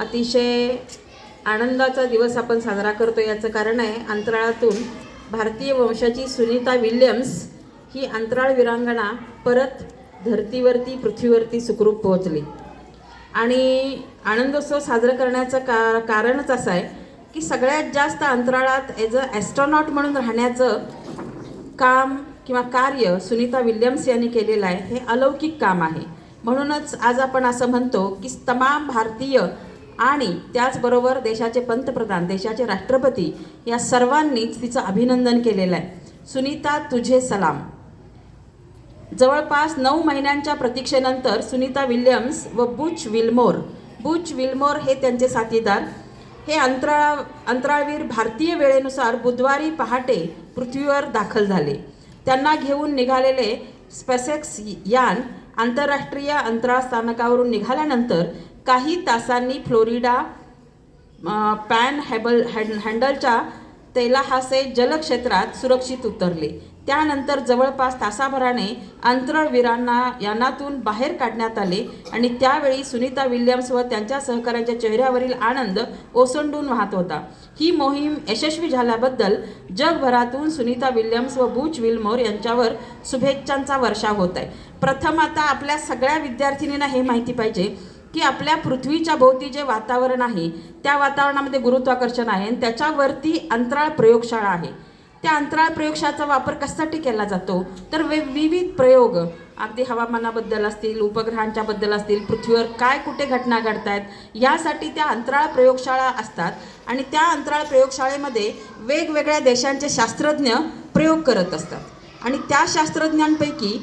अतिशय आनंदाचा दिवस आपण साजरा करतो याचं कारण आहे अंतराळातून भारतीय वंशाची सुनीता विल्यम्स ही अंतराळ विरांगणा परत धर्तीवरती पृथ्वीवरती सुखरूप पोहोचली. आणि आनंदोत्सव साजरा करण्याचं का कारणच असं आहे की सगळ्यात जास्त अंतराळात ॲज अ ॲस्ट्रॉनॉट म्हणून राहण्याचं काम किंवा कार्य सुनीता विल्यम्स यांनी केलेलं आहे हे अलौकिक काम आहे. म्हणूनच आज आपण असं म्हणतो की तमाम भारतीय आणि त्याचबरोबर देशाचे पंतप्रधान देशाचे राष्ट्रपती या सर्वांनीच तिचं अभिनंदन केलेलं आहे. सुनीता तुझे सलाम. जवळपास नऊ महिन्यांच्या प्रतीक्षेनंतर सुनीता विल्यम्स व बुच विल्मोर. बुच विल्मोर हे त्यांचे साथीदार. हे अंतराळ अंतराळवीर भारतीय वेळेनुसार बुधवारी पहाटे पृथ्वीवर दाखल झाले. त्यांना घेऊन निघालेले स्पेसेक्स यान आंतरराष्ट्रीय अंतराळ स्थानकावरून निघाल्यानंतर काही तासांनी फ्लोरिडा पॅन हॅबल हॅड हँडलच्या तेलाहासे जलक्षेत्रात सुरक्षित उतरले. त्यानंतर जवळपास तासाभराने अंतराळवीरांना यानातून बाहेर काढण्यात आले आणि त्यावेळी सुनीता विल्यम्स व त्यांच्या सहकाऱ्यांच्या चेहऱ्यावरील आनंद ओसंडून वाहत होता. ही मोहीम यशस्वी झाल्याबद्दल जगभरातून सुनीता विल्यम्स व बूच विल्मोर यांच्यावर शुभेच्छांचा वर्षाव होत आहे. प्रथम आता आपल्या सगळ्या विद्यार्थिनींना हे माहिती पाहिजे. की आपल्या पृथ्वीच्या भोवती जे वातावरण आहे त्या वातावरणामध्ये गुरुत्वाकर्षण आहे आणि त्याच्यावरती अंतराळ प्रयोगशाळा आहे. त्या अंतराळ प्रयोगशाळेचा वापर कशासाठी केला जातो? तर वे विविध प्रयोग अगदी हवामानाबद्दल असतील उपग्रहांच्याबद्दल असतील पृथ्वीवर काय कुठे घटना घडत आहेत यासाठी त्या अंतराळ प्रयोगशाळा असतात आणि त्या अंतराळ प्रयोगशाळेमध्ये वेगवेगळ्या देशांचे शास्त्रज्ञ प्रयोग करत असतात. आणि त्या शास्त्रज्ञांपैकी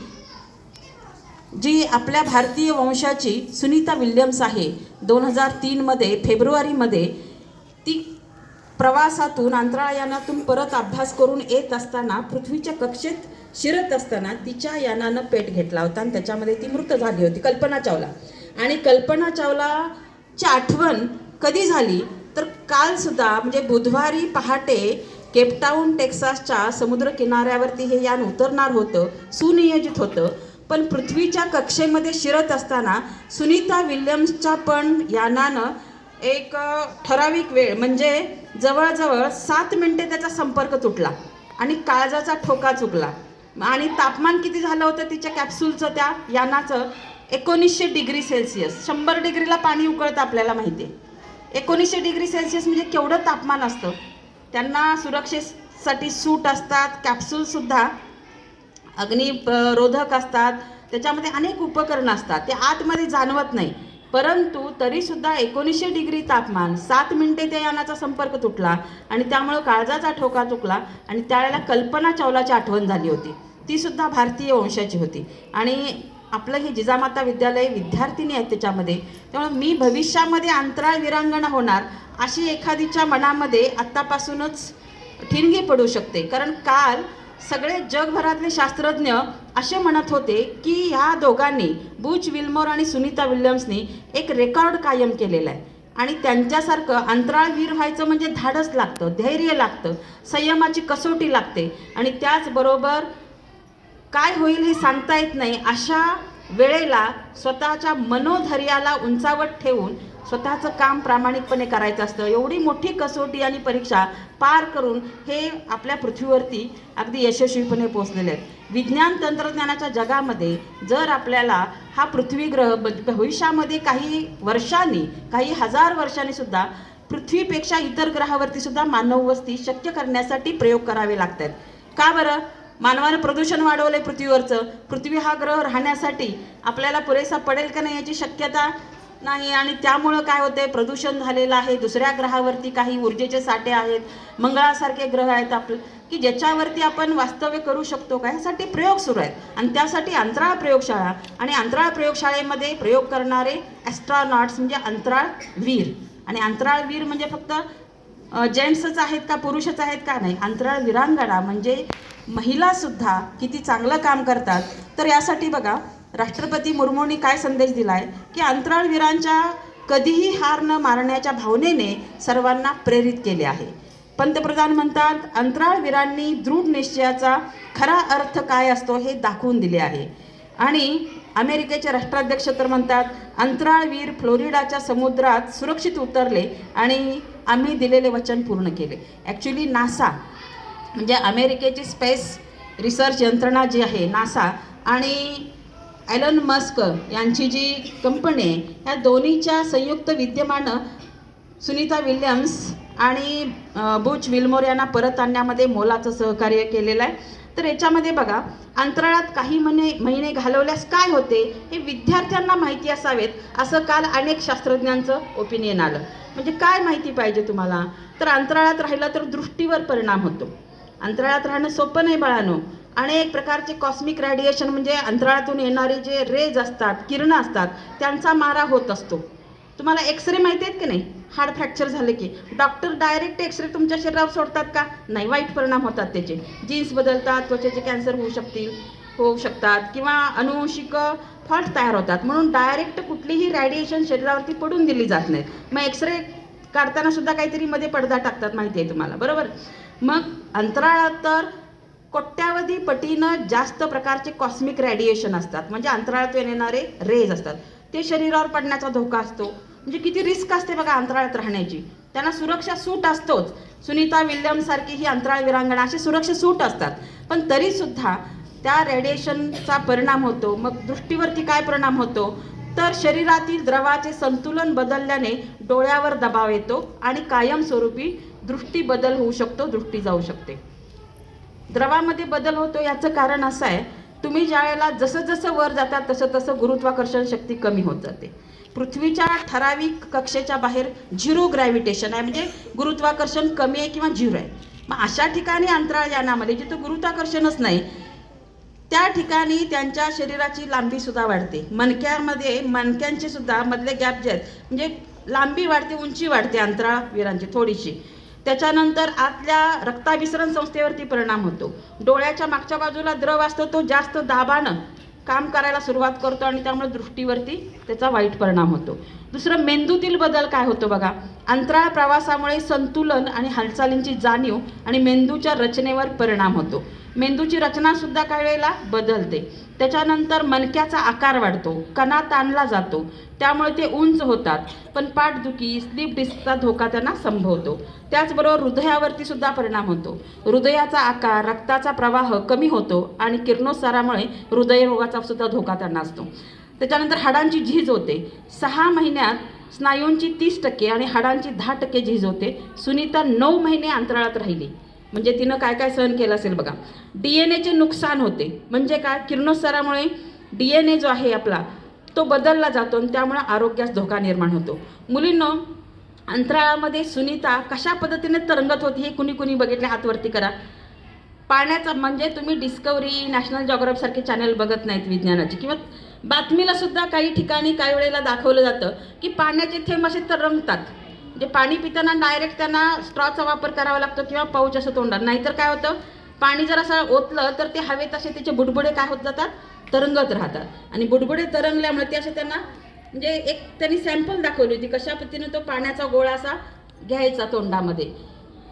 जी आपल्या भारतीय वंशाची सुनीता विल्यम्स आहे दोन हजार तीनमध्ये फेब्रुवारीमध्ये ती प्रवासातून अंतराळयानातून परत अभ्यास करून येत असताना पृथ्वीच्या कक्षेत शिरत असताना तिच्या यानानं पेट घेतला होता आणि त्याच्यामध्ये ती मृत झाली होती कल्पना चावला. आणि कल्पना चावलाची आठवण कधी झाली? तर कालसुद्धा म्हणजे बुधवारी पहाटे केपटाऊन टेक्सासच्या समुद्र किनाऱ्यावरती हे यान उतरणार होतं सुनियोजित होतं. पण पृथ्वीच्या कक्षेमध्ये शिरत असताना सुनीता विल्यम्सच्या पण यानानं एक ठराविक वेळ म्हणजे जवळजवळ सात मिनटे त्याचा संपर्क तुटला आणि काळजाचा ठोका चुकला. आणि तापमान किती झालं होतं तिच्या कॅप्सूलचं त्या यानाचं? एकोणीसशे डिग्री सेल्सिअस. शंभर डिग्रीला पाणी उकळतं आपल्याला माहिती आहे. एकोणीसशे डिग्री सेल्सिअस म्हणजे केवढं तापमान असतं? त्यांना सुरक्षेसाठी सूट असतात कॅप्सूलसुद्धा अग्निरोधक असतात त्याच्यामध्ये अनेक उपकरणं असतात ते आतमध्ये जाणवत नाही. परंतु तरीसुद्धा एकोणीसशे डिग्री तापमान सात मिनिटे त्या यानाचा संपर्क तुटला आणि त्यामुळं काळजाचा ठोका चुकला आणि त्यावेळेला कल्पना चावलाची आठवण झाली होती. तीसुद्धा भारतीय वंशाची होती. आणि आपलं हे जिजामाता विद्यालय विद्यार्थिनी आहेत त्याच्यामध्ये त्यामुळे मी भविष्यामध्ये अंतराळ विरांगणा होणार अशी एखादीच्या मनामध्ये आत्तापासूनच ठिणगी पडू शकते. कारण काल सगळे जगभरातले शास्त्रज्ञ असे म्हणत होते की ह्या दोघांनी बुच विल्मोर आणि सुनीता विल्यम्सनी एक रेकॉर्ड कायम केलेला आहे. आणि त्यांच्यासारखं अंतराळवीर व्हायचं म्हणजे धाडस लागतं धैर्य लागतं संयमाची कसोटी लागते. आणि त्याचबरोबर काय होईल हे सांगता येत नाही अशा वेळेला स्वतःच्या मनोधैर्याला उंचावत ठेवून स्वतःचं काम प्रामाणिकपणे करायचं असतं. एवढी मोठी कसोटी आणि परीक्षा पार करून हे आपल्या पृथ्वीवरती अगदी यशस्वीपणे पोहोचलेले आहेत. विज्ञान तंत्रज्ञानाच्या जगामध्ये जर आपल्याला हा पृथ्वी ग्रह ब- भविष्यामध्ये काही वर्षांनी काही हजार वर्षांनी सुद्धा पृथ्वीपेक्षा इतर ग्रहावरती सुद्धा मानव वस्ती शक्य करण्यासाठी प्रयोग करावे लागतात. का बरं? मानवानं प्रदूषण वाढवलंय पृथ्वीवरचं. पृथ्वी हा ग्रह राहण्यासाठी आपल्याला पुरेसा पडेल का नाही याची शक्यता नाही आणि त्यामुळं काय होते प्रदूषण झालेलं आहे. दुसऱ्या ग्रहावरती काही ऊर्जेचे साठे आहेत. मंगळासारखे ग्रह आहेत आपले. की ज्याच्यावरती आपण वास्तव्य करू शकतो का? ह्यासाठी प्रयोग सुरू आहेत. आणि त्यासाठी अंतराळ प्रयोगशाळा आणि अंतराळ प्रयोगशाळेमध्ये प्रयोग करणारे ॲस्ट्रॉनॉट्स म्हणजे अंतराळवीर आणि अंतराळवीर म्हणजे फक्त जेंट्सच आहेत का पुरुषच आहेत का नाही? अंतराळ विरांगणा म्हणजे महिलासुद्धा किती चांगलं काम करतात. तर यासाठी बघा राष्ट्रपती मुर्मूंनी काय संदेश दिला आहे की अंतराळवीरांच्या कधीही हार न मारण्याच्या भावनेने सर्वांना प्रेरित केले आहे. पंतप्रधान म्हणतात अंतराळवीरांनी दृढ निश्चयाचा खरा अर्थ काय असतो हे दाखवून दिले आहे. आणि अमेरिकेचे राष्ट्राध्यक्ष तर म्हणतात अंतराळवीर फ्लोरिडाच्या समुद्रात सुरक्षित उतरले आणि आम्ही दिलेले वचन पूर्ण केले. ॲक्च्युली नासा म्हणजे अमेरिकेची स्पेस रिसर्च यंत्रणा जी आहे नासा आणि ॲलन मस्क यांची जी कंपनी आहे ह्या दोन्हीच्या संयुक्त विद्यमानं सुनीता विल्यम्स आणि बुच विल्मोर यांना परत आणण्यामध्ये मोलाचं सहकार्य केलेलं आहे. तर याच्यामध्ये बघा अंतराळात काही महिने महिने घालवल्यास काय होते हे विद्यार्थ्यांना माहिती असावेत असं काल अनेक शास्त्रज्ञांचं ओपिनियन आलं. म्हणजे काय माहिती पाहिजे तुम्हाला? तर अंतराळात राहिलं तर दृष्टीवर परिणाम होतो. अंतराळात राहणं सोपं नाही बाळानो. अनेक प्रकारचे कॉस्मिक रॅडिएशन म्हणजे अंतराळातून येणारे जे रेज असतात किरणं असतात त्यांचा मारा होत असतो. तुम्हाला एक्सरे माहिती आहेत की नाही? हाड फ्रॅक्चर झाले की. डॉक्टर डायरेक्ट एक्सरे तुमच्या शरीरावर सोडतात का? नाही वाईट परिणाम होतात त्याचे. जीन्स बदलतात त्वचेचे कॅन्सर होऊ शकतील होऊ शकतात. किंवा अनुवंशिक फॉल्ट तयार होतात. म्हणून डायरेक्ट कुठलीही रॅडिएशन शरीरावरती पडून दिली जात नाही. मग एक्सरे काढताना सुद्धा काहीतरी मध्ये पडदा टाकतात माहिती आहे तुम्हाला. बरोबर? मग अंतराळात तर कोट्यावधी पटीनं जास्त प्रकारचे कॉस्मिक रॅडिएशन असतात. म्हणजे अंतराळातून येणारे रेज असतात. ते शरीरावर पडण्याचा धोका असतो. म्हणजे किती रिस्क असते बघा अंतराळात राहण्याची. त्यांना सुरक्षा सूट असतोच. सुनीता विल्यम सारखी ही अंतराळ विरांगणा अशी सुरक्षा सूट असतात. पण तरीसुद्धा त्या रेडिएशनचा परिणाम होतो. मग दृष्टीवरती काय परिणाम होतो? तर शरीरातील द्रवाचे संतुलन बदलल्याने डोळ्यावर दबाव येतो आणि कायमस्वरूपी दृष्टी बदल होऊ शकतो दृष्टी जाऊ शकते. द्रवामध्ये बदल होतो याचं कारण असं आहे तुम्ही ज्या वेळेला जसं जसं वर जातात तसं तसं गुरुत्वाकर्षण शक्ती कमी होत जाते. पृथ्वीच्या ठराविक कक्षेच्या बाहेर झिरो ग्रॅव्हिटेशन आहे म्हणजे गुरुत्वाकर्षण कमी आहे किंवा झिरो आहे. मग अशा ठिकाणी अंतराळ यानामध्ये जिथं गुरुत्वाकर्षणच नाही त्या ठिकाणी त्यांच्या शरीराची लांबी सुद्धा वाढते. मणक्यामध्ये मणक्यांचे सुद्धा मधले गॅप जे आहेत म्हणजे लांबी वाढते उंची वाढते अंतराळवीरांची थोडीशी. त्याच्यानंतर आतल्या रक्ताभिसरण संस्थेवरती परिणाम होतो. डोळ्याच्या मागच्या बाजूला द्रव असतो तो जास्त दाबानं काम करायला सुरुवात करतो आणि त्यामुळे दृष्टीवरती त्याचा वाईट परिणाम होतो. दुसरं मेंदूतील बदल काय होतो बघा? अंतराळ प्रवासामुळे संतुलन आणि हालचालींची जाणीव आणि मेंदूच्या रचनेवर परिणाम होतो. मेंदूची रचनासुद्धा काही वेळेला बदलते. त्याच्यानंतर मणक्याचा आकार वाढतो कणा ताणला जातो त्यामुळे ते उंच होतात. पण पाठदुखी स्लीप डिस्कचा धोका त्यांना संभवतो. त्याचबरोबर हृदयावरती सुद्धा परिणाम होतो. हृदयाचा आकार रक्ताचा प्रवाह कमी होतो आणि किरणोत्सारामुळे हृदयरोगाचा सुद्धा धोका त्यांना असतो. त्याच्यानंतर हाडांची झीज होते. सहा महिन्यात स्नायूंची तीस टक्के आणि हाडांची दहा टक्के झीज होते. सुनीता नऊ महिने अंतराळात राहिली. म्हणजे तिनं काय काय सहन केलं असेल बघा. डी एन एचे नुकसान होते. म्हणजे काय? किरणोत्सारामुळे डी एन ए जो आहे आपला तो बदलला जातो आणि त्यामुळे आरोग्यास धोका निर्माण होतो. मुलींनो अंतराळामध्ये सुनीता कशा पद्धतीने तरंगत होती हे कुणी कुणी बघितले? हातवरती करा. पाण्याचा म्हणजे तुम्ही डिस्कवरी नॅशनल जॉग्राफीसारखे चॅनल बघत नाहीत विज्ञानाचे. किंवा बातमीला सुद्धा काही ठिकाणी काही वेळेला दाखवलं जातं की पाण्याचे थेंब असे तरंगतात. म्हणजे पाणी पिताना डायरेक्ट त्यांना स्ट्रॉचा वापर करावा लागतो किंवा पाऊच असं तोंडात. नाहीतर काय होतं पाणी जर असं ओतलं तर ते हवेत असे त्याचे बुडबुडे काय होत जातात? तरंगत राहतात. आणि बुडबुडे तरंगल्यामुळे ते असे त्यांना म्हणजे एक त्यांनी सॅम्पल दाखवली होती कशा पद्धतीने तो पाण्याचा गोळा असा घ्यायचा तोंडामध्ये.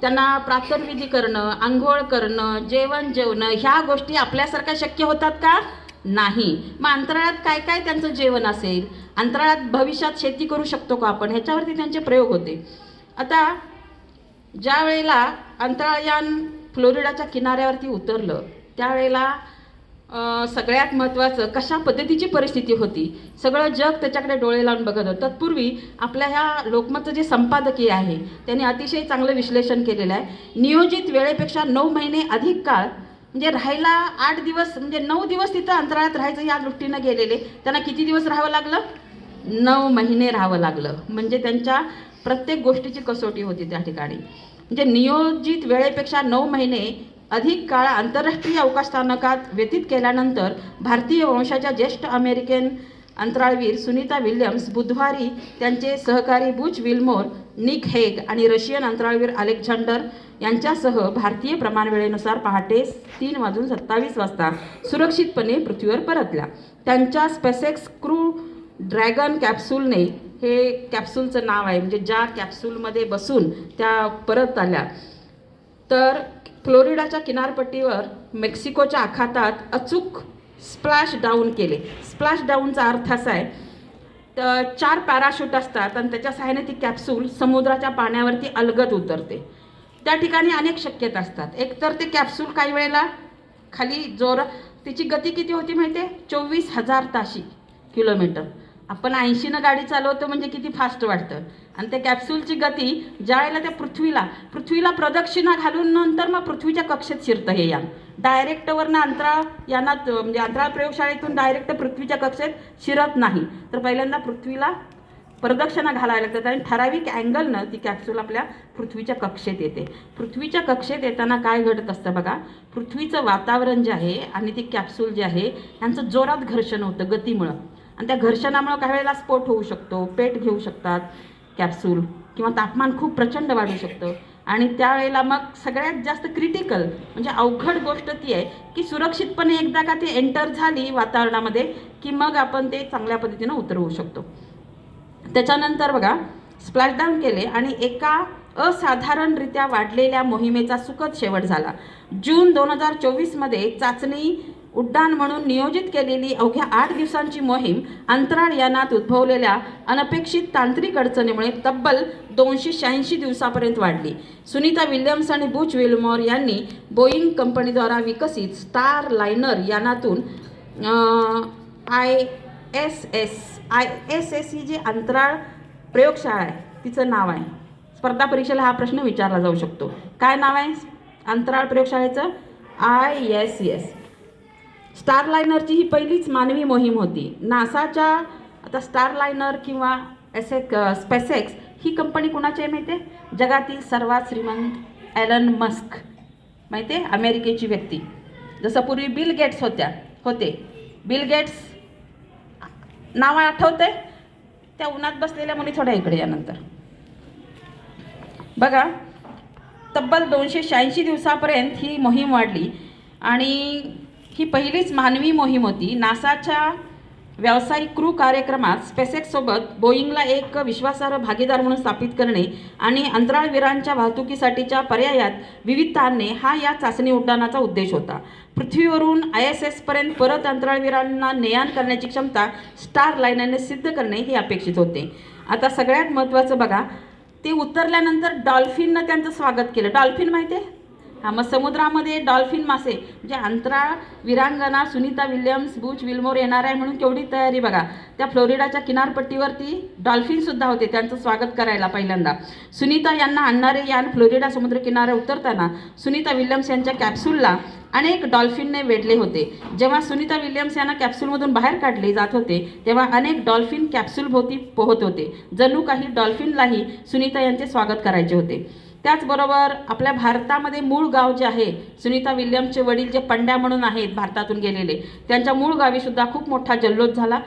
त्यांना प्रातर्विधी करणं आंघोळ करणं जेवण जेवणं ह्या गोष्टी आपल्यासारख्या शक्य होतात का? नाही. मग अंतराळात काय काय त्यांचं जेवण असेल? अंतराळात भविष्यात शेती करू शकतो का आपण? ह्याच्यावरती त्यांचे प्रयोग होते. आता ज्या वेळेला अंतराळयान फ्लोरिडाच्या किनाऱ्यावरती उतरलं त्यावेळेला सगळ्यात महत्त्वाचं कशा पद्धतीची परिस्थिती होती? सगळं जग त्याच्याकडे डोळे लावून बघत होतं. तत्पूर्वी आपल्या ह्या लोकमतचं जे संपादकीय आहे त्यांनी अतिशय चांगलं विश्लेषण केलेलं आहे. नियोजित वेळेपेक्षा नऊ महिने अधिक काळ म्हणजे राहायला आठ दिवस म्हणजे नऊ दिवस तिथं अंतराळात राहायचं या दृष्टीनं गेलेले. त्यांना किती दिवस राहावं लागलं? नऊ महिने राहावं लागलं. म्हणजे त्यांच्या प्रत्येक गोष्टीची कसोटी होती त्या ठिकाणी. म्हणजे नियोजित वेळेपेक्षा नऊ महिने अधिक काळ आंतरराष्ट्रीय अवकाश स्थानकात व्यतीत केल्यानंतर भारतीय वंशाच्या ज्येष्ठ अमेरिकन अंतराळवीर सुनीता विल्यम्स बुधवारी त्यांचे सहकारी बुच विल्मोर निक हेग आणि रशियन अंतराळवीर अलेक्झांडर यांच्यासह भारतीय प्रमाणवेळेनुसार पहाटे तीन वाजून सत्तावीस वाजता सुरक्षितपणे पृथ्वीवर परतल्या. त्यांच्या स्पेसेक्स क्रू ड्रॅगन कॅप्सूलने हे कॅप्सूलचं नाव आहे म्हणजे ज्या कॅप्सूलमध्ये बसून त्या परत आल्या. तर फ्लोरिडाच्या किनारपट्टीवर मेक्सिकोच्या आखातात अचूक स्प्लॅश डाऊन केले. स्प्लॅश डाऊनचा अर्थ असा आहे तर चार पॅराशूट असतात आणि त्याच्या सहाय्याने ती कॅप्सूल समुद्राच्या पाण्यावरती अलगद उतरते. त्या ठिकाणी अनेक शक्यता असतात. एकतर ते कॅप्सूल काही वेळेला खाली जोर तिची गती किती होती माहिती आहे चोवीस हजार ताशी किलोमीटर. आपण ऐंशीनं गाडी चालवतो म्हणजे किती फास्ट वाटतं? आणि त्या कॅप्सूलची गती ज्या वेळेला त्या पृथ्वीला पृथ्वीला प्रदक्षिणा घालून नंतर मग पृथ्वीच्या कक्षेत शिरतं हे यान. डायरेक्टवरनं अंतराळ यानात म्हणजे अंतराळ प्रयोगशाळेतून डायरेक्ट पृथ्वीच्या कक्षेत शिरत नाही. तर पहिल्यांदा पृथ्वीला प्रदक्षिणा घालायला लागतात आणि ठराविक अँगलनं ती कॅप्सूल आपल्या पृथ्वीच्या कक्षेत येते. पृथ्वीच्या कक्षेत येताना काय घडत असतं बघा? पृथ्वीचं वातावरण जे आहे आणि ती कॅप्सूल जे आहे यांचं जोरात घर्षण होतं गतीमुळं. आणि त्या घर्षणामुळं काही वेळेला स्फोट होऊ शकतो पेट घेऊ शकतात कॅप्सूल किंवा तापमान खूप प्रचंड वाढू शकतं. आणि त्यावेळेला मग सगळ्यात जास्त क्रिटिकल म्हणजे अवघड गोष्ट ती आहे की सुरक्षितपणे एकदा का ती एंटर झाली वातावरणामध्ये की मग आपण ते चांगल्या पद्धतीनं उतरवू शकतो. त्याच्यानंतर बघा स्प्लॅशडाऊन केले आणि एका असाधारणरित्या वाढलेल्या मोहिमेचा सुखद शेवट झाला. जून दोन हजार चोवीसमध्ये चाचणी उड्डाण म्हणून नियोजित केलेली अवघ्या आठ दिवसांची मोहीम अंतराळ यानात उद्भवलेल्या अनपेक्षित तांत्रिक अडचणीमुळे तब्बल दोनशे शहाऐंशी दिवसापर्यंत वाढली. सुनीता विल्यम्स आणि बुच विल्मॉर यांनी बोईंग कंपनीद्वारा विकसित Starliner यानातून I S S I S S ही जी अंतराळ प्रयोगशाळा आहे. तिचं नाव आहे. स्पर्धा परीक्षेला हा प्रश्न विचारला जाऊ शकतो. काय नाव आहे? अंतराळ प्रयोगशाळेचं? I S S. स्टार लायनरची ही पहिलीच मानवी मोहीम होती. नासाच्या आता स्टार लायनर किंवा एसेक स्पेसेक्स ही कंपनी कुणाची आहे माहिती आहे जगातील सर्वात श्रीमंत ॲलन मस्क. माहिती आहे अमेरिकेची व्यक्ती. जसं पूर्वी बिल गेट्स होत्या होते. बिल गेट्स नाव आहे त्या उन्हात बसलेल्या मुली थोड्या इकडे यानंतर बघा तब्बल दोनशे शहाऐंशी दिवसापर्यंत ही मोहीम वाढली आणि ही पहिलीच मानवी मोहीम होती. नासाच्या व्यावसायिक क्रू कार्यक्रमात स्पेसेक्ससोबत बोईंगला एक विश्वासार्ह भागीदार म्हणून स्थापित करणे आणि अंतराळवीरांच्या वाहतुकीसाठीच्या पर्यायात विविधता आणणे हा या चाचणी उड्डाणाचा उद्देश होता. पृथ्वीवरून आय एस एसपर्यंत परत अंतराळवीरांना नेयान करण्याची क्षमता स्टार लाईनने सिद्ध करणे हे अपेक्षित होते. आता सगळ्यात महत्त्वाचं बघा ते उतरल्यानंतर डॉल्फिननं त्यांचं स्वागत केलं. डॉल्फिन माहिती आहे हां मग समुद्रामध्ये डॉल्फिन मासे म्हणजे अंतराळ विरांगना सुनीता विल्यम्स बुच विल्मोर येणार आहे म्हणून केवढी तयारी बघा. त्या फ्लोरिडाच्या किनारपट्टीवरती डॉल्फिनसुद्धा होते त्यांचं स्वागत करायला पहिल्यांदा. सुनीता यांना आणणारे यान फ्लोरिडा समुद्रकिनारे उतरताना सुनीता विल्यम्स यांच्या कॅप्सूलला अनेक डॉल्फिनने वेढले होते. जेव्हा सुनीता विल्यम्स यांना कॅप्सूलमधून बाहेर काढले जात होते तेव्हा अनेक डॉल्फिन कॅप्सूलभोवती पोहत होते. जणू काही डॉल्फिनलाही सुनीता यांचे स्वागत करायचे होते. त्याचबरोबर आपल्या भारतामध्ये मूळ गाव जे आहे सुनीता विल्यम्सचे वडील जे पंड्या म्हणून आहेत भारतातून गेलेले त्यांच्या मूळ गावीसुद्धा खूप मोठा जल्लोष झाला.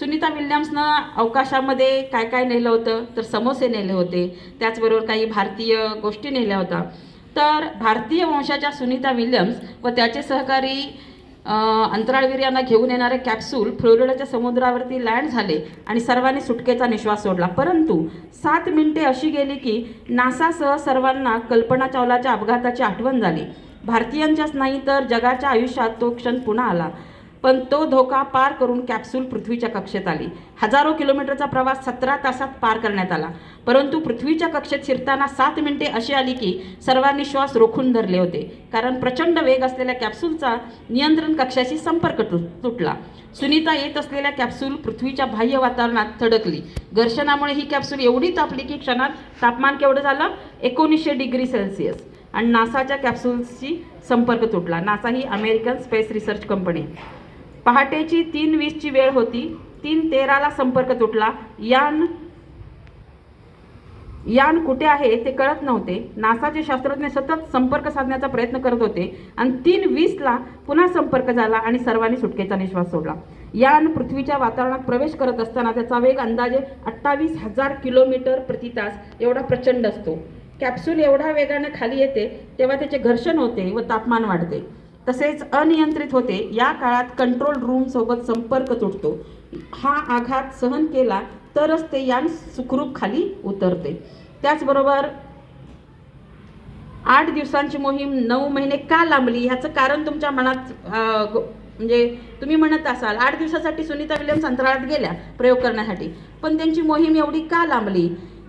सुनीता विल्यम्सनं अवकाशामध्ये काय काय नेलं होतं? तर समोसे नेले होते. त्याचबरोबर काही भारतीय गोष्टी नेल्या होत्या. तर भारतीय वंशाच्या सुनीता विल्यम्स व त्याचे सहकारी अंतराळवीर यांना घेऊन येणारे कॅप्सूल फ्लोरिडाच्या समुद्रावरती लँड झाले आणि सर्वांनी सुटकेचा निश्वास सोडला. परंतु सात मिनिटे अशी गेली की नासासह सर्वांना कल्पना चावलाच्या अपघाताची आठवण झाली. भारतीयांच्याच नाही तर जगाच्या आयुष्यात तो क्षण पुन्हा आला. पण तो धोका पार करून कॅप्सूल पृथ्वीच्या कक्षेत आली. हजारो किलोमीटरचा प्रवास सतरा तासात पार करण्यात आला. परंतु पृथ्वीच्या कक्षेत शिरताना सात मिनिटे अशी आली की सर्वांनी श्वास रोखून धरले होते. कारण प्रचंड वेग असलेल्या कॅप्सूलचा नियंत्रण कक्षाशी संपर्क तुटला. सुनीता येत असलेल्या कॅप्सूल पृथ्वीच्या बाह्य वातावरणात थडकली. घर्षणामुळे ही कॅप्सूल एवढी तापली की क्षणात तापमान केवढं झालं? एकोणीसशे डिग्री सेल्सिअस. आणि नासाच्या कॅप्सूल्सशी संपर्क तुटला. नासा ही अमेरिकन स्पेस रिसर्च कंपनी. पहाटेची तीन वीसची वेळ होती. तीन तेराला संपर्क तुटला. यान यान कुठे आहे ते कळत नव्हते. नासाचे शास्त्रज्ञ सतत संपर्क साधण्याचा प्रयत्न करत होते आणि तीन वीसला पुन्हा संपर्क झाला आणि सर्वांनी सुटकेचा निश्वास सोडला. यान पृथ्वीच्या वातावरणात प्रवेश करत असताना त्याचा वेग अंदाजे अठ्ठावीस हजार किलोमीटर प्रति तास एवढा प्रचंड असतो. कॅप्सूल एवढ्या वेगाने खाली येते तेव्हा त्याचे घर्षण होते व तापमान वाढते. तसेच अनियंत्रित होते. या काळात कंट्रोल रूम सोबत संपर्क तुटतो. हा आघात सहन केला तरच ते यान सुखरूप खाली उतरते. त्याचबरोबर आठ दिवसांची मोहीम नऊ महिने का लांबली? ह्याचं कारण तुमच्या मनात म्हणजे तुम्ही म्हणत असाल आठ दिवसासाठी सुनीता विल्यम्स अंतराळात गेल्या प्रयोग करण्यासाठी. पण त्यांची मोहीम एवढी का लांबली?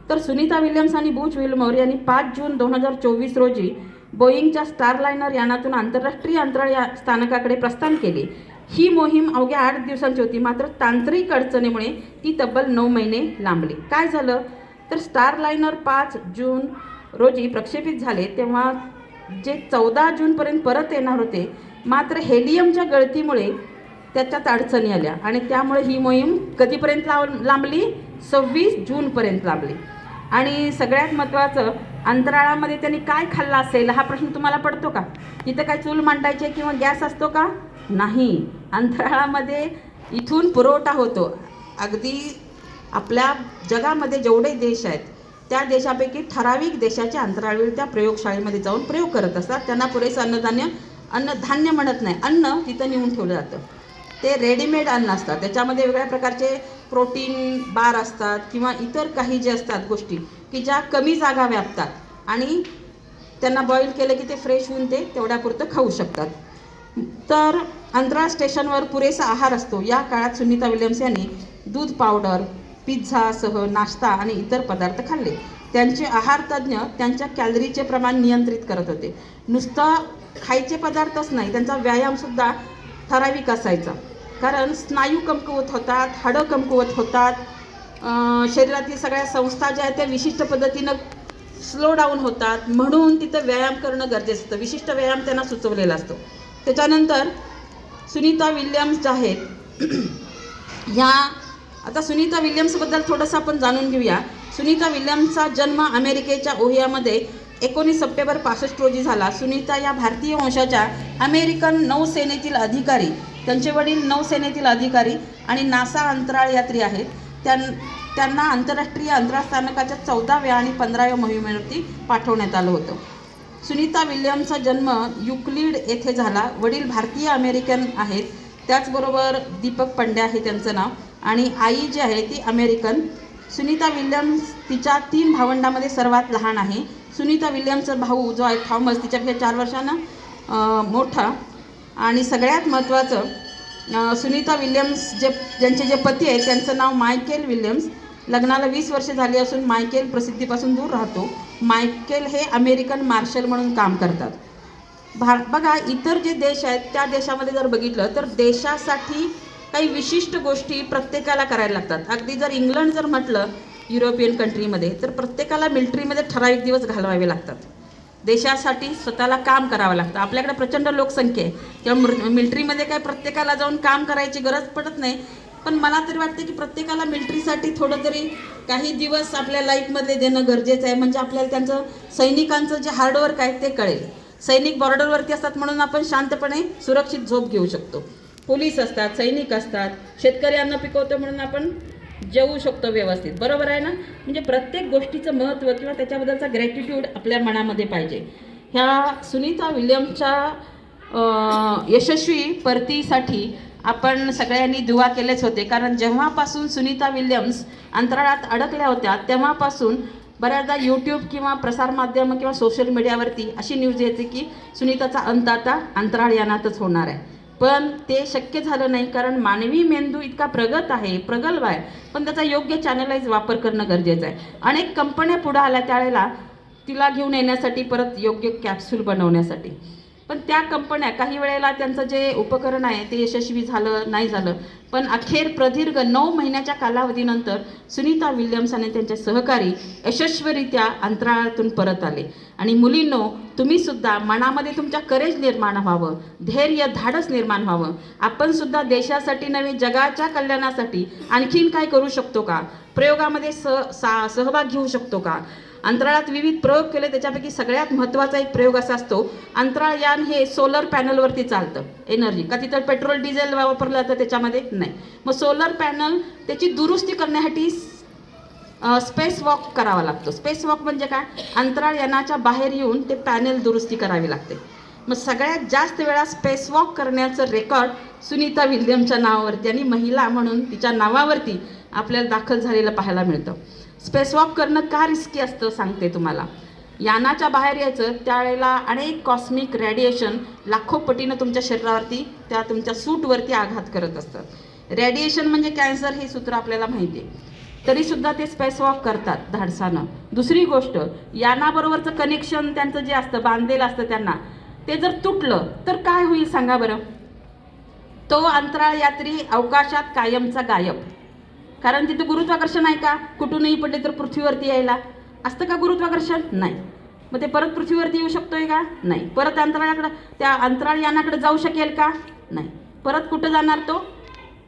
तर सुनीता विल्यम्स आणि बुच विल्मोर यांनी पाच जून दोन हजार चोवीस रोजी बोईंगच्या स्टारलायनर यानातून आंतरराष्ट्रीय अंतराळ या स्थानकाकडे प्रस्थान केले. ही मोहीम अवघ्या आठ दिवसांची होती. मात्र तांत्रिक अडचणीमुळे ती तब्बल नऊ महिने लांबली. काय झालं? तर स्टारलायनर पाच जून रोजी प्रक्षेपित झाले. तेव्हा जे चौदा जूनपर्यंत परत येणार होते मात्र हेलियमच्या गळतीमुळे त्याच्यात अडचणी आल्या आणि त्यामुळे ही मोहीम कधीपर्यंत लाव लांबली? सव्वीस जूनपर्यंत लांबली. आणि सगळ्यात महत्त्वाचं अंतराळामध्ये त्यांनी काय खाल्लं असेल हा प्रश्न तुम्हाला पडतो का? तिथं काय चूल मांडायचे किंवा गॅस असतो का? नाही. अंतराळामध्ये इथून पुरवठा होतो. अगदी आपल्या जगामध्ये जेवढे देश आहेत त्या देशापैकी ठराविक देशाचे अंतराळवीर त्या प्रयोगशाळेमध्ये जाऊन प्रयोग करत असतात. त्यांना पुरेसं अन्नधान्य अन्नधान्य म्हणत नाही. अन्न तिथं नेऊन ठेवलं जातं. ते रेडीमेड अन्न असतात. त्याच्यामध्ये वेगळ्या प्रकारचे प्रोटीन बार असतात किंवा इतर काही जे असतात गोष्टी की ज्या कमी जागा व्यापतात आणि त्यांना बॉईल केलं की ते फ्रेश होऊन ते तेवढ्यापुरतं खाऊ शकतात. तर अंतराळ स्टेशनवर पुरेसा आहार असतो. या काळात सुनीता विल्यम्स यांनी दूध पावडर पिझ्झासह नाश्ता आणि इतर पदार्थ खाल्ले. त्यांचे आहार तज्ज्ञ त्यांच्या कॅलरीचे प्रमाण नियंत्रित करत होते. नुसता खायचे पदार्थच नाही त्यांचा व्यायामसुद्धा ठराविक असायचा. कारण स्नायू कमकुवत होतात हाडं कमकुवत होतात. शरीरातील सगळ्या संस्था ज्या आहेत त्या विशिष्ट पद्धतीनं स्लो डाऊन होतात. म्हणून तिथं व्यायाम करणं गरजेचं असतं. विशिष्ट व्यायाम त्यांना सुचवलेला असतो. त्याच्यानंतर सुनीता विल्यम्स ज्या आहेत ह्या आता सुनीता विल्यम्सबद्दल थोडंसं आपण जाणून घेऊया. सुनीता विल्यम्सचा जन्म अमेरिकेच्या ओहियामध्ये एकोणीस सप्टेंबर पासष्ट रोजी झाला. सुनीता या भारतीय वंशाच्या अमेरिकन नौसेनेतील अधिकारी. त्यांचे वडील नौसेनेतील अधिकारी आणि नासा अंतराळ यात्री आहेत. त्यां त्यांना आंतरराष्ट्रीय अंतराळ स्थानकाच्या चौदाव्या आणि पंधराव्या मोहिमेवरती पाठवण्यात आलं होतं. सुनीता विल्यमचा जन्म युक्लिड येथे झाला. वडील भारतीय अमेरिकन आहेत. त्याचबरोबर दीपक पंड्या आहे त्यांचं नाव आणि आई जी आहे ती अमेरिकन. सुनीता विल्यम्स तिच्या तीन भावंडामध्ये सर्वात लहान आहे. सुनीता विल्यमचा भाऊ जो आहे थॉमस तिच्यापेक्षा चार वर्षांना मोठा. आणि सगळ्यात महत्त्वाचं सुनीता विल्यम्स जे ज्यांचे जे पती आहेत त्यांचं नाव मायकेल विल्यम्स. लग्नाला वीस वर्ष झाली असून मायकेल प्रसिद्धीपासून दूर राहतो. मायकेल हे अमेरिकन मार्शल म्हणून काम करतात. भार बघा इतर जे देश आहेत त्या देशामध्ये जर बघितलं तर देशासाठी काही विशिष्ट गोष्टी प्रत्येकाला करायला लागतात. अगदी जर इंग्लंड जर म्हटलं युरोपियन कंट्रीमध्ये तर प्रत्येकाला मिल्ट्रीमध्ये ठराविक दिवस घालवावे लागतात. देशासाठी स्वतःला काम करावं लागतं. आपल्याकडे प्रचंड लोकसंख्या आहे. त्यामुळे मिलिटरीमध्ये काय प्रत्येकाला जाऊन काम करायची गरज पडत नाही. पण मला तरी वाटते की प्रत्येकाला मिलिटरीसाठी थोडं तरी काही दिवस आपल्या लाईफमध्ये देणं गरजेचं आहे. म्हणजे आपल्याला त्यांचं सैनिकांचं जे हार्डवर्क आहे ते कळेल. सैनिक बॉर्डरवरती असतात म्हणून आपण शांतपणे सुरक्षित झोप घेऊ शकतो. पोलीस असतात सैनिक असतात शेतकरी अन्न पिकवतो म्हणून आपण जेवू शकतो व्यवस्थित. बरोबर आहे ना? म्हणजे प्रत्येक गोष्टीचं महत्त्व किंवा त्याच्याबद्दलचा ग्रॅटिट्यूड आपल्या मनामध्ये पाहिजे. ह्या सुनीता विल्यमच्या यशस्वी परतीसाठी आपण सगळ्यांनी दुवा केलेच होते. कारण जेव्हापासून सुनीता विल्यम्स अंतराळात अडकल्या होत्या तेव्हापासून बऱ्याचदा यूट्यूब किंवा प्रसारमाध्यम किंवा सोशल मीडियावरती अशी न्यूज येते की सुनीताचा अंत आता अंतराळ यानातच होणार आहे. पण ते शक्य झालं नाही कारण मानवी मेंदू इतका प्रगत आहे प्रगल्भ आहे पण त्याचा योग्य चॅनलाइज वापर करणं गरजेचं आहे. अनेक कंपन्या पुढं आल्या त्यावेळेला तिला घेऊन येण्यासाठी परत योग्य कॅप्सूल बनवण्यासाठी. पण त्या कंपन्या काही वेळेला त्यांचं जे उपकरण आहे ते यशस्वी झालं नाही झालं. पण अखेर प्रदीर्घ नऊ महिन्याच्या कालावधीनंतर सुनीता विल्यम्स आणि त्यांचे सहकारी यशस्वीरित्या अंतराळातून परत आले. आणि मुलींनो तुम्ही सुद्धा मनामध्ये तुमच्या करेज निर्माण व्हावं धैर्य धाडस निर्माण व्हावं. आपण सुद्धा देशासाठी नव्हे जगाच्या कल्याणासाठी आणखीन काय करू शकतो का? प्रयोगामध्ये स सा सहभाग घेऊ शकतो का? अंतराळात विविध प्रयोग केले त्याच्यापैकी सगळ्यात महत्त्वाचा एक प्रयोग असा असतो अंतराळयान हे सोलर पॅनलवरती चालतं एनर्जी का तिथं पेट्रोल डिझेल वापरलं जातं त्याच्यामध्ये नाही. मग सोलर पॅनल त्याची दुरुस्ती करण्यासाठी स्पेस वॉक करावा लागतो. स्पेस वॉक म्हणजे काय? अंतराळयानाच्या बाहेर येऊन ते पॅनल दुरुस्ती करावी लागते. मग सगळ्यात जास्त वेळा स्पेस वॉक करण्याचं रेकॉर्ड सुनीता विल्यमच्या नावावरती आणि महिला म्हणून तिच्या नावावरती आपल्याला दाखल झालेलं पाहायला मिळतं. स्पेसवॉक करणं का रिस्की असतं सांगते तुम्हाला. यानाच्या बाहेर यायचं त्यावेळेला अनेक कॉस्मिक रेडिएशन लाखो पटीनं तुमच्या शरीरावरती त्या तुमच्या सूटवरती आघात करत असतात. रेडिएशन म्हणजे कॅन्सर हे सूत्र आपल्याला माहिती आहे तरीसुद्धा ते स्पेसवॉक करतात धाडसानं. दुसरी गोष्ट यानाबरोबरचं कनेक्शन त्यांचं जे असतं बांधलेलं असतं त्यांना ते जर तुटलं तर काय होईल सांगा बरं? तो अंतराळ यात्री अवकाशात कायमचा गायब. कारण तिथं गुरुत्वाकर्षण आहे का? कुठूनही पडले तर पृथ्वीवरती यायला. असतं का गुरुत्वाकर्षण? नाही. मग ते परत पृथ्वीवरती येऊ शकतोय का? नाही. परत अंतराळाकडं त्या अंतराळ यानाकडे जाऊ शकेल का? नाही. परत कुठं जाणार तो?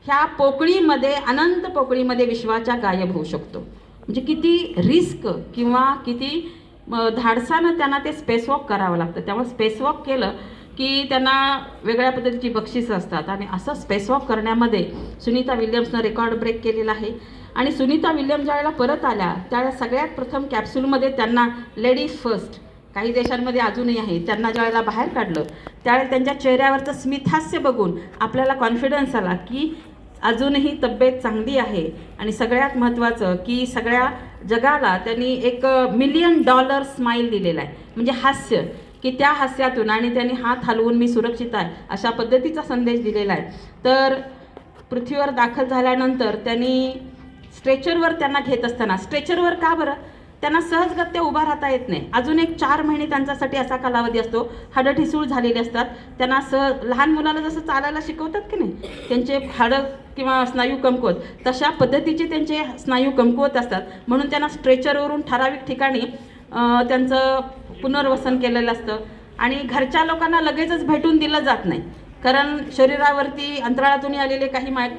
ह्या पोकळीमध्ये अनंत पोकळीमध्ये विश्वाच्या गायब होऊ शकतो. म्हणजे किती रिस्क किंवा किती धाडसानं त्यांना ते स्पेसवॉक करावं लागतं. त्यामुळे स्पेसवॉक केलं की त्यांना वेगळ्या पद्धतीची बक्षिसं असतात. आणि असं स्पेसवॉक करण्यामध्ये सुनीता विल्यम्सनं रेकॉर्ड ब्रेक केलेला आहे. आणि सुनीता विल्यम ज्यावेळेला परत आल्या त्यावेळेला सगळ्यात प्रथम कॅप्सूलमध्ये त्यांना लेडीज फर्स्ट काही देशांमध्ये अजूनही आहे. त्यांना ज्यावेळेला बाहेर काढलं त्यावेळेला त्यांच्या चेहऱ्यावरचं स्मितहास्य बघून आपल्याला कॉन्फिडन्स आला की अजूनही तब्येत चांगली आहे. आणि सगळ्यात महत्त्वाचं की सगळ्या जगाला त्यांनी एक मिलियन डॉलर स्माईल दिलेला आहे. म्हणजे हास्य. की त्या हास्यातून आणि त्यांनी हात हलवून मी सुरक्षित आहे अशा पद्धतीचा संदेश दिलेला आहे. तर पृथ्वीवर दाखल झाल्यानंतर त्यांनी स्ट्रेचरवर त्यांना घेत असताना स्ट्रेचरवर का बरं? त्यांना सहजगत्या उभा राहता येत नाही. अजून एक चार महिने त्यांच्यासाठी असा कालावधी असतो हाडं ठिसूळ झालेले असतात. त्यांना सहज लहान मुलाला जसं चालायला शिकवतात की नाही? त्यांचे हाडं किंवा स्नायू कमकुवत तशा पद्धतीचे त्यांचे स्नायू कमकुवत असतात. म्हणून त्यांना स्ट्रेचरवरून ठराविक ठिकाणी त्यांचं पुनर्वसन केलेलं असतं. आणि घरच्या लोकांना लगेचच भेटून दिलं जात नाही. कारण शरीरावरती अंतराळातून आलेले काही माय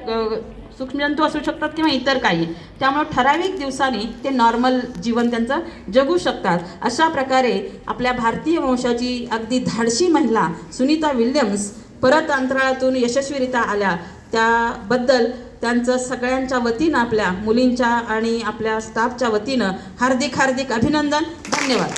सूक्ष्मजंतू असू शकतात किंवा इतर काही. त्यामुळे ठराविक दिवसांनी ते नॉर्मल जीवन त्यांचं जगू शकतात. अशा प्रकारे आपल्या भारतीय वंशाची अगदी धाडशी महिला सुनीता विल्यम्स परत अंतराळातून यशस्वीरित्या आल्या. त्याबद्दल त्यांचं सगळ्यांच्या वतीनं आपल्या मुलींच्या आणि आपल्या स्टाफच्या वतीनं हार्दिक हार्दिक अभिनंदन. धन्यवाद.